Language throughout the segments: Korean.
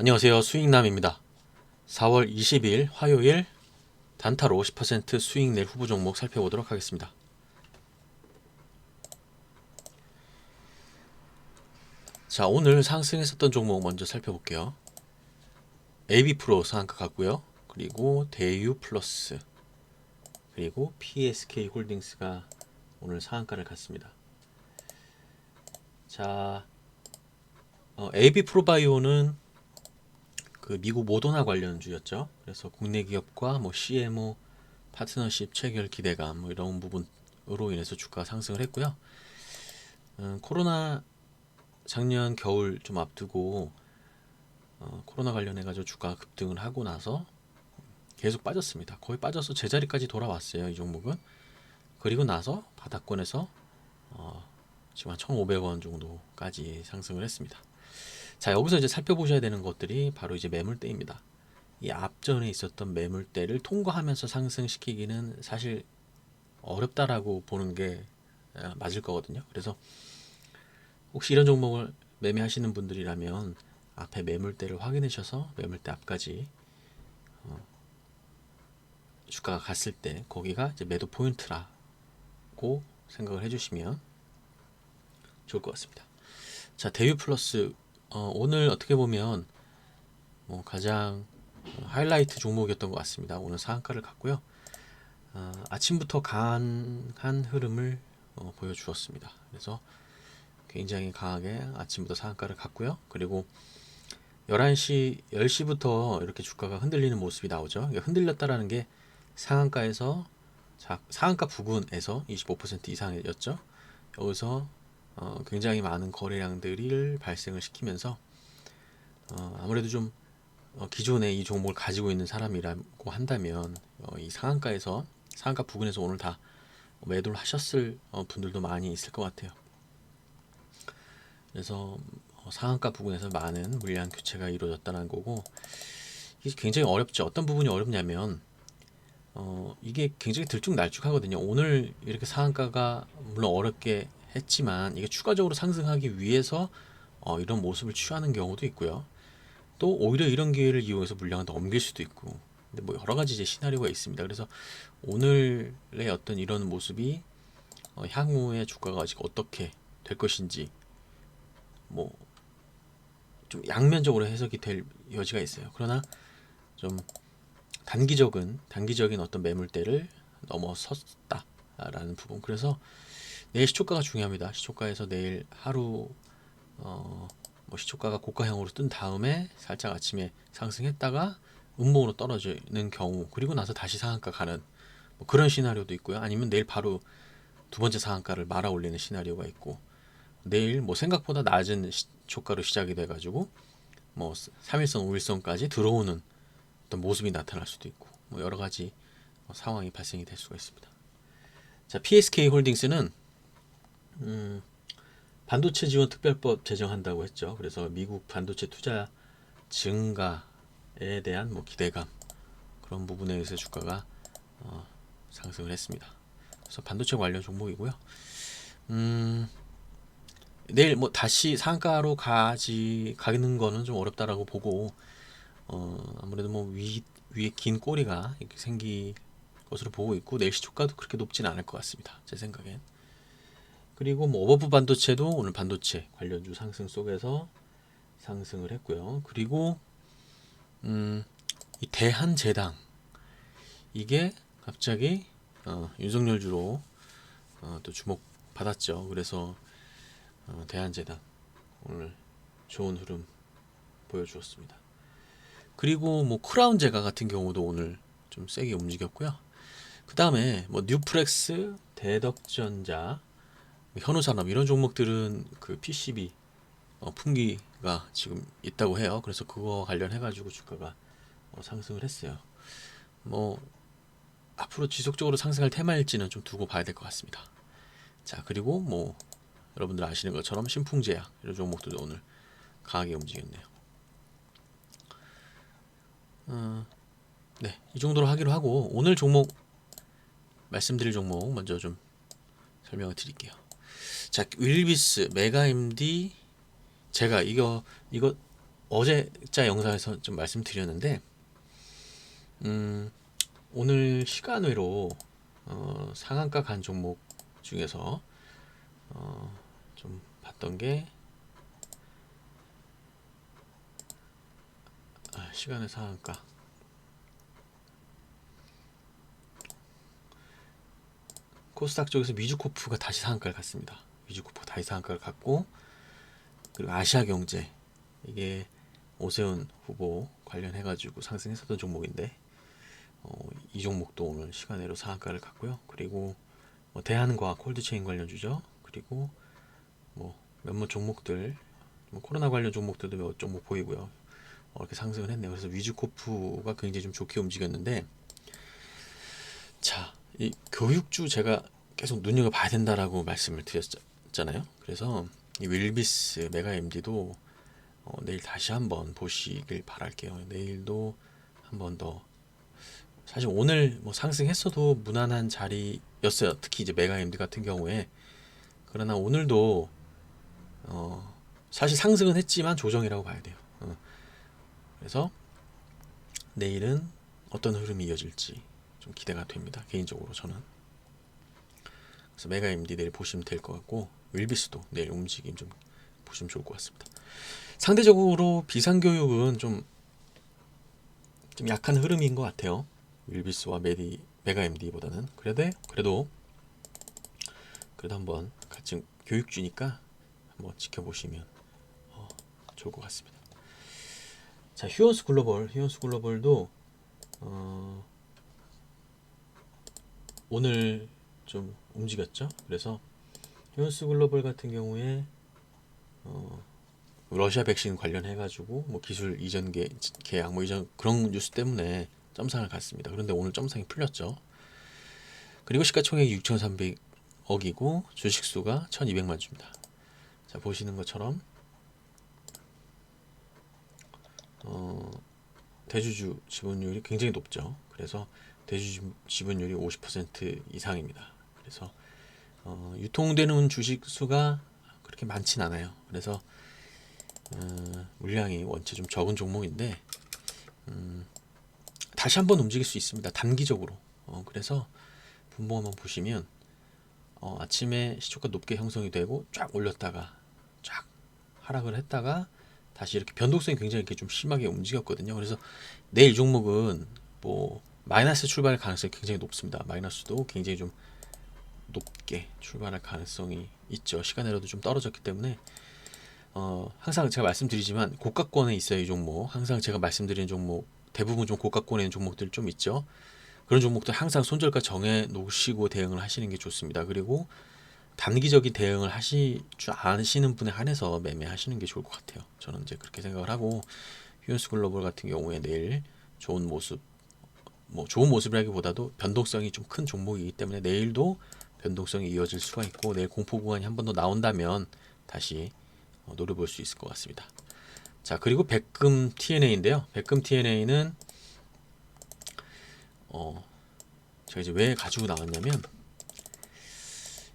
안녕하세요. 수익남입니다. 4월 20일 화요일 단타로 10% 수익 낼 후보 종목 살펴보도록 하겠습니다. 자, 오늘 상승했었던 종목 먼저 살펴볼게요. AB프로 상한가 갔고요. 그리고 대유 플러스 그리고 PSK 홀딩스가 오늘 상한가를 갔습니다. 자, 어, AB 프로바이오는 그 미국 모더나 관련주였죠. 그래서 국내 기업과 뭐 CMO 파트너십 체결 기대감 뭐 이런 부분으로 인해서 주가 상승을 했고요. 음, 코로나 작년 겨울 좀 앞두고 어, 코로나 관련해 가지고 주가 급등을 하고 나서 계속 빠졌습니다. 거의 빠져서 제자리까지 돌아왔어요. 이 종목은 그리고 나서 바닥권에서 어, 지금 한 1,500원 정도까지 상승을 했습니다. 자, 여기서 이제 살펴보셔야 되는 것들이 바로 이제 매물대입니다. 이 앞전에 있었던 매물대를 통과하면서 상승시키기는 사실 어렵다라고 보는 게 아, 맞을 거거든요. 그래서 혹시 이런 종목을 매매하시는 분들이라면 앞에 매물대를 확인하셔서 매물대 앞까지 어, 주가가 갔을 때 거기가 이제 매도 포인트라고 생각을 해주시면 좋을 것 같습니다. 자, 대유 플러스 어, 오늘 어떻게 보면 뭐 가장 하이라이트 종목이었던 것 같습니다. 오늘 상한가를 갔고요. 어, 아침부터 강한 흐름을 어, 보여주었습니다. 그래서 굉장히 강하게 아침부터 상한가를 갔고요. 그리고 11시, 10시부터 이렇게 주가가 흔들리는 모습이 나오죠. 흔들렸다라는 게 상한가에서 자, 상한가 부근에서 25% 이상이었죠. 여기서 어, 굉장히 많은 거래량들을 발생을 시키면서 어, 아무래도 좀 어, 기존에 이 종목을 가지고 있는 사람이라고 한다면 어, 이 상한가에서 상한가 부근에서 오늘 다 매도를 하셨을 어, 분들도 많이 있을 것 같아요. 그래서 어, 상한가 부근에서 많은 물량 교체가 이루어졌다는 거고 이게 굉장히 어렵죠. 어떤 부분이 어렵냐면 어, 이게 굉장히 들쭉날쭉하거든요. 오늘 이렇게 상한가가 물론 어렵게 했지만 이게 추가적으로 상승하기 위해서 어, 이런 모습을 취하는 경우도 있고요. 또 오히려 이런 기회를 이용해서 물량을 넘길 수도 있고 근데 뭐 여러 가지 이제 시나리오가 있습니다. 그래서 오늘의 어떤 이런 모습이 어, 향후에 주가가 아직 어떻게 될 것인지 뭐 좀 양면적으로 해석이 될 여지가 있어요. 그러나 좀 단기적인 단기적인 어떤 매물대를 넘어섰다라는 부분. 그래서 내일 시초가가 중요합니다. 시초가에서 내일 하루 어, 뭐 시초가가 고가형으로 뜬 다음에 살짝 아침에 상승했다가 음봉으로 떨어지는 경우 그리고 나서 다시 상한가 가는 뭐 그런 시나리오도 있고요. 아니면 내일 바로 두 번째 상한가를 말아 올리는 시나리오가 있고 내일 뭐 생각보다 낮은 시초가로 시작이 돼 가지고 뭐 3일선, 5일선까지 들어오는 어떤 모습이 나타날 수도 있고 뭐 여러 가지 뭐 상황이 발생이 될 수가 있습니다. 자, PSK 홀딩스는 음, 반도체 지원 특별법 제정한다고 했죠. 그래서 미국 반도체 투자 증가에 대한 뭐 기대감 그런 부분에 의해서 주가가 어, 상승을 했습니다. 그래서 반도체 관련 종목이고요. 음, 내일 뭐 다시 상가로 가지 가는 거는 좀 어렵다라고 보고 어, 아무래도 뭐 위, 위에 긴 꼬리가 이렇게 생길 것으로 보고 있고 내일 시초가도 그렇게 높지는 않을 것 같습니다. 제 생각엔. 그리고 뭐 오버프 반도체도 오늘 반도체 관련주 상승 속에서 상승을 했고요. 그리고 음, 이 대한제당 이게 갑자기 어, 윤석열 주로 어, 또 주목 받았죠. 그래서 어, 대한제당 오늘 좋은 흐름 보여주었습니다. 그리고 뭐 크라운 제가 같은 경우도 오늘 좀 세게 움직였고요. 그 다음에 뭐 뉴프렉스, 대덕전자, 뭐 현우산업 이런 종목들은 그 PCB 어, 풍기가 지금 있다고 해요. 그래서 그거 관련해 가지고 주가가 어, 상승을 했어요. 뭐 앞으로 지속적으로 상승할 테마일지는 좀 두고 봐야 될 것 같습니다. 자 그리고 뭐 여러분들 아시는 것처럼 신풍제약 이런 종목들도 오늘 강하게 움직였네요. 어, 네, 이 정도로 하기로 하고 오늘 종목 말씀드릴 종목 먼저 좀 설명을 드릴게요. 자, 윌비스, 메가MD 제가 이거 이거 어제자 영상에서 좀 말씀드렸는데 음, 오늘 시간외로 어, 상한가 간 종목 중에서 어, 좀 봤던 게 아, 시간의 상한가 코스닥 쪽에서 미주코프가 다시 상한가를 갔습니다. 미주코프가 다시 상한가를 갔고 그리고 아시아경제 이게 오세훈 후보 관련해 가지고 상승했었던 종목인데 어, 이 종목도 오늘 시간외로 상한가를 갔고요. 그리고 뭐 대한과학 콜드체인 관련주죠. 그리고 뭐 몇몇 종목들 뭐 코로나 관련 종목들도 몇 종목 보이고요. 어, 이렇게 상승을 했네요. 그래서 위주코프가 굉장히 좀 좋게 움직였는데 자, 이 교육주 제가 계속 눈여겨 봐야 된다라고 말씀을 드렸 잖아요. 그래서 이 윌비스 메가 MD도 어, 내일 다시 한번 보시길 바랄게요. 내일도 한번 더 사실 오늘 뭐 상승했어도 무난한 자리였어요. 특히 이제 메가 MD 같은 경우에 그러나 오늘도 어, 사실 상승은 했지만 조정이라고 봐야 돼요. 어. 그래서 내일은 어떤 흐름이 이어질지 좀 기대가 됩니다. 개인적으로 저는. 그래서 메가 MD 내일 보시면 될 것 같고 윌비스도 내일 움직임 좀 보시면 좋을 것 같습니다. 상대적으로 비상교육은 좀, 좀 약한 흐름인 것 같아요. 윌비스와 메디, 메가 MD보다는. 그래도, 그래도, 그래도 한번 같이 교육 주니까 한번 지켜보시면 어, 좋을 것 같습니다. 자, 휴원스 글로벌, 휴원스 글로벌도 어, 오늘 좀 움직였죠. 그래서 휴원스 글로벌 같은 경우에 어, 러시아 백신 관련해 가지고 뭐 기술 이전 계, 계약 뭐 이전 그런 뉴스 때문에 점상을 갔습니다. 그런데 오늘 점상이 풀렸죠. 그리고 시가총액이 6,300억이고 주식 수가 1,200만 주입니다. 자 보시는 것처럼 어, 대주주 지분율이 굉장히 높죠. 그래서 대주주 지분율이 50% 이상입니다. 그래서 어, 유통되는 주식 수가 그렇게 많진 않아요. 그래서 어, 물량이 원체 좀 적은 종목인데 음, 다시 한번 움직일 수 있습니다. 단기적으로. 어, 그래서 분봉 한번 보시면 어, 아침에 시초가 높게 형성이 되고 쫙 올렸다가 쫙 하락을 했다가 다시 이렇게 변동성이 굉장히 이렇게 좀 심하게 움직였거든요. 그래서 내일 종목은 뭐 마이너스 출발 가능성이 굉장히 높습니다. 마이너스도 굉장히 좀 높게 출발할 가능성이 있죠. 시간으로도 좀 떨어졌기 때문에 어, 항상 제가 말씀드리지만 고가권에 있어요 이 종목. 항상 제가 말씀드리는 종목 대부분 좀 고가권에 있는 종목들 좀 있죠. 그런 종목들 항상 손절가 정해 놓으시고 대응을 하시는 게 좋습니다. 그리고 단기적인 대응을 하시 줄 아시는 분에 한해서 매매하시는 게 좋을 것 같아요. 저는 이제 그렇게 생각을 하고 휴연스 글로벌 같은 경우에 내일 좋은 모습 뭐 좋은 모습이라기보다도 변동성이 좀 큰 종목이기 때문에 내일도 변동성이 이어질 수가 있고 내일 공포 구간이 한 번 더 나온다면 다시 어, 노려볼 수 있을 것 같습니다. 자 그리고 백금 TNA인데요. 백금 TNA는 어 제가 이제 왜 가지고 나왔냐면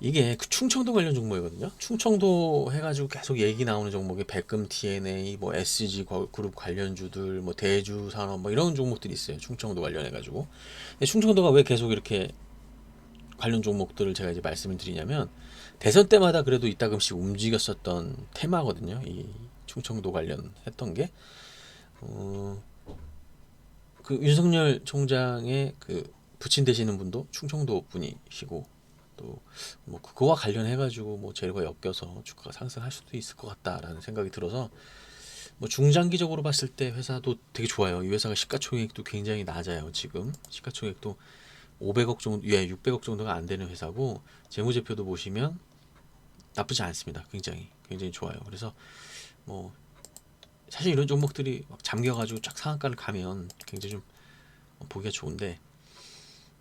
이게 그 충청도 관련 종목이거든요. 충청도 해가지고 계속 얘기 나오는 종목이 백금 TNA, 뭐 SG 그룹 관련주들, 뭐 대주 산업 뭐 이런 종목들이 있어요. 충청도 관련해가지고. 근데 충청도가 왜 계속 이렇게 관련 종목들을 제가 이제 말씀을 드리냐면 대선 때마다 그래도 이따금씩 움직였었던 테마거든요. 이 충청도 관련했던 게. 어, 그 윤석열 총장의 그 부친 되시는 분도 충청도 분이시고 또 뭐 그거와 관련해 가지고 뭐 재료가 엮여서 주가가 상승할 수도 있을 것 같다라는 생각이 들어서 뭐 중장기적으로 봤을 때 회사도 되게 좋아요. 이 회사가 시가총액도 굉장히 낮아요. 지금 시가총액도 500억 정도, 예, 600억 정도가 안 되는 회사고 재무제표도 보시면 나쁘지 않습니다. 굉장히 굉장히 좋아요. 그래서 뭐 사실 이런 종목들이 막 잠겨가지고 쫙 상한가를 가면 굉장히 좀 보기가 좋은데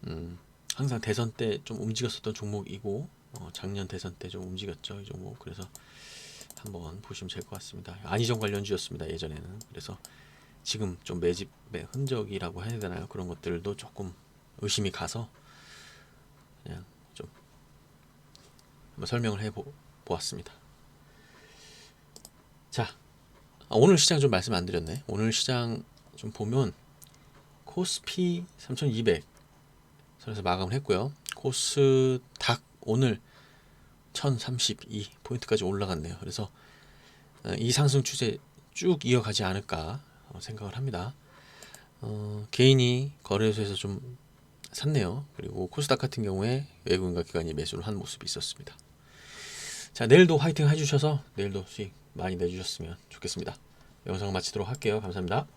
음, 항상 대선 때 좀 움직였었던 종목이고 어, 작년 대선 때 좀 움직였죠. 이 종목. 그래서 한번 보시면 될 것 같습니다. 안희정 관련주였습니다 예전에는. 그래서 지금 좀 매집의 흔적이라고 해야 되나요? 그런 것들도 조금 의심이 가서 그냥 좀 한번 설명을 해 보았습니다 자 아, 오늘 시장 좀 말씀 안 드렸네. 오늘 시장 좀 보면 코스피 3,200 선에서 마감을 했고요. 코스닥 오늘 1,032 포인트까지 올라갔네요. 그래서 어, 이 상승 추세 쭉 이어가지 않을까 어, 생각을 합니다. 어, 개인이 거래소에서 좀 샀네요. 그리고 코스닥 같은 경우에 외국인과 기관이 매수를 한 모습이 있었습니다. 자, 내일도 화이팅 해주셔서 내일도 수익 많이 내주셨으면 좋겠습니다. 영상 마치도록 할게요. 감사합니다.